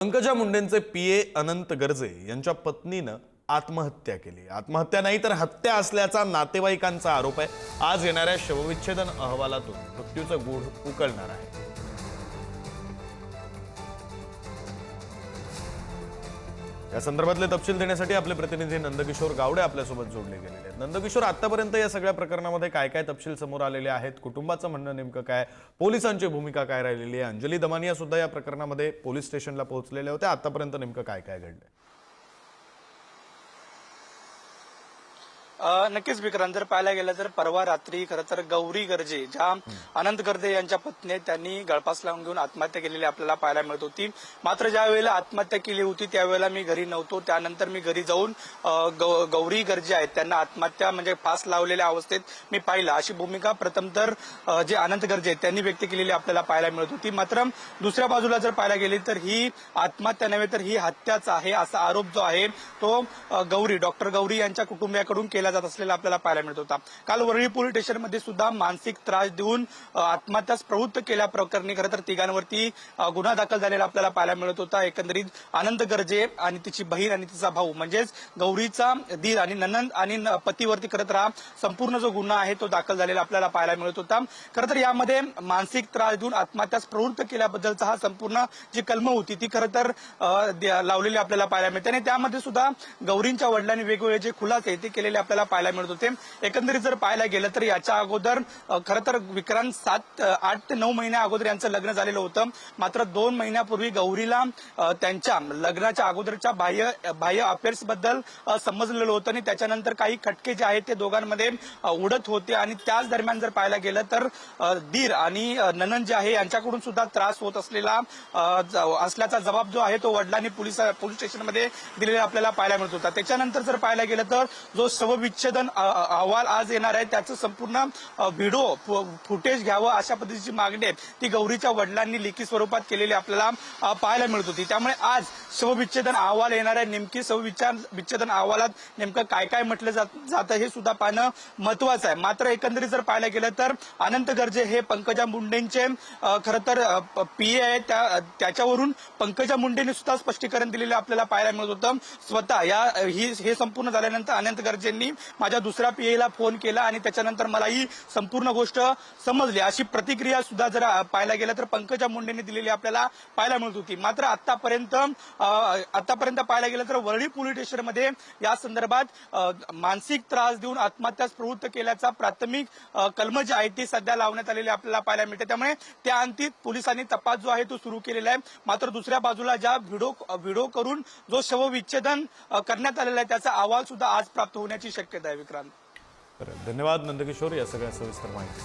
पंकजा मुंडेंचे पीए अनंत गर्जे यांच्या पत्नीनं आत्महत्या केली. आत्महत्या नाही तर हत्या असल्याचा नातेवाईकांचा आरोप आहे. आज येणाऱ्या शवविच्छेदन अहवालातून मृत्यूचं गूढ उकळणार आहे. या संदर्भातले तपशील देण्यासाठी आपले प्रतिनिधी नंदकिशोर गावडे आपल्यासोबत जोडले गेलेले आहेत. नंदकिशोर आतापर्यंत या सगळ्या प्रकरणामध्ये काय काय तपशील समोर आलेले आहेत? कुटुंबाचं म्हणणं नेमकं काय? पोलिसांची भूमिका काय राहिलेली आहे? अंजली दमानिया सुद्धा या प्रकरणामध्ये पोलीस स्टेशनला पोहोचलेल्या होत्या. आतापर्यंत नेमकं काय काय घडलंय? नक्कीच विक्रांत जर पाहायला गेलं तर परवा रात्री खरं तर गौरी गर्जे ज्या अनंत गर्जे यांच्या पत्नी त्यांनी गळपास लावून घेऊन आत्महत्या केलेली आपल्याला पाहायला मिळत होती. मात्र ज्या वेळेला आत्महत्या केली होती त्यावेळेला मी घरी नव्हतो. त्यानंतर मी घरी जाऊन गौ- गौरी गर्जे आहेत त्यांना आत्महत्या म्हणजे फास लावलेल्या अवस्थेत मी पाहिलं. अशी भूमिका प्रथम तर जे अनंत गर्जे आहेत त्यांनी व्यक्त केलेली आपल्याला पाहायला मिळत होती. मात्र दुसऱ्या बाजूला जर पाहायला गेली तर ही आत्महत्या नव्हे तर ही हत्याच आहे असा आरोप जो आहे तो गौरी डॉक्टर गौरी यांच्या कुटुंबियाकडून केला जात असलेला आपल्याला पाहायला मिळत होता. काल वरळी पोलीस स्टेशनमध्ये सुद्धा मानसिक त्रास देऊन आत्महत्यास प्रवृत्त केल्या प्रकरणी. खरं तर तिघांवरती गुन्हा दाखल झालेला आपल्याला पाहायला मिळत होता. एकंदरीत आनंद गर्जे आणि तिची बहीण आणि तिचा भाऊ म्हणजेच गौरीचा दीर आणि ननंद आणि पतीवरती खरं तर हा संपूर्ण जो गुन्हा आहे तो दाखल झालेला आपल्याला पाहायला मिळत होता. खरं तर यामध्ये मानसिक त्रास देऊन आत्महत्यास प्रवृत्त केल्याबद्दलचा हा संपूर्ण जी कलम होती ती खरं तर लावलेली आपल्याला पाहायला मिळते. आणि त्यामध्ये सुद्धा गौरींच्या वडिलांनी वेगवेगळे जे खुलासे ते केलेले आपल्याला आपल्याला पाहायला मिळत होते. एकंदरीत जर पाहायला गेलं तर याच्या अगोदर खरं तर विक्रांत सात आठ ते नऊ महिन्या अगोदर यांचं लग्न झालेलं होतं. मात्र दोन महिन्यापूर्वी गौरीला त्यांच्या लग्नाच्या अगोदरच्या बाह्य बाह्य अफेअर्सबद्दल समजलेलं होतं आणि त्याच्यानंतर काही खटके जे आहेत ते दोघांमध्ये उडत होते आणि त्याच दरम्यान जर पाहायला गेलं तर दीर आणि ननन जे आहे यांच्याकडून सुद्धा त्रास होत असलेला असल्याचा जबाब जो आहे तो वडिलांनी पोलीस पोलीस स्टेशनमध्ये दिलेला आपल्याला पाहायला मिळत होता. त्याच्यानंतर जर पाहायला गेलं तर जो शवविच्छेदन विच्छेदन अहवाल आज येणार आहे. त्याचं संपूर्ण व्हिडिओ फुटेज घ्यावं अशा पद्धतीची मागणी आहे. ती गौरीच्या वडिलांनी लेखी स्वरूपात केलेली आपल्याला पाहायला मिळत होती. त्यामुळे आज शवविच्छेदन अहवाल येणार आहे. नेमकी शवविचार विच्छेदन अहवालात नेमकं काय काय म्हटलं जातं हे सुद्धा पाहणं महत्वाचं आहे. मात्र एकंदरीत जर पाहायला गेलं तर अनंत गर्जे हे पंकजा मुंडेंचे खरं तर पीए आहे त्या त्याच्यावरून पंकजा मुंडेंनी सुद्धा स्पष्टीकरण दिलेलं आपल्याला पाहायला मिळत होतं. स्वतः या ही हे संपूर्ण झाल्यानंतर अनंत गर्जेंनी माझ्या दुसऱ्या पीएला फोन केला आणि त्याच्यानंतर मला ही संपूर्ण गोष्ट समजली. अशी प्रतिक्रिया सुद्धा जर पाहायला गेलं तर पंकजा मुंडेंनी दिलेली आपल्याला पाहायला मिळत होती. मात्र आतापर्यंत आतापर्यंत पाहायला गेलं तर वरळी पोलीस स्टेशनमध्ये या संदर्भात मानसिक त्रास देऊन आत्महत्यास प्रवृत्त केल्याचा प्राथमिक कलम जी आहे ती सध्या लावण्यात आलेली आपल्याला पाहायला मिळते. त्यामुळे त्या अंती पोलिसांनी तपास जो आहे तो सुरू केलेला आहे. मात्र दुसऱ्या बाजूला ज्या व्हिडिओ व्हिडिओ करून जो शवविच्छेदन करण्यात आलेला आहे त्याचा अहवाल सुद्धा आज प्राप्त होण्याची शक्यता आहे विक्रांत. धन्यवाद नंदकिशोर या सगळ्या सविस्तर माहिती.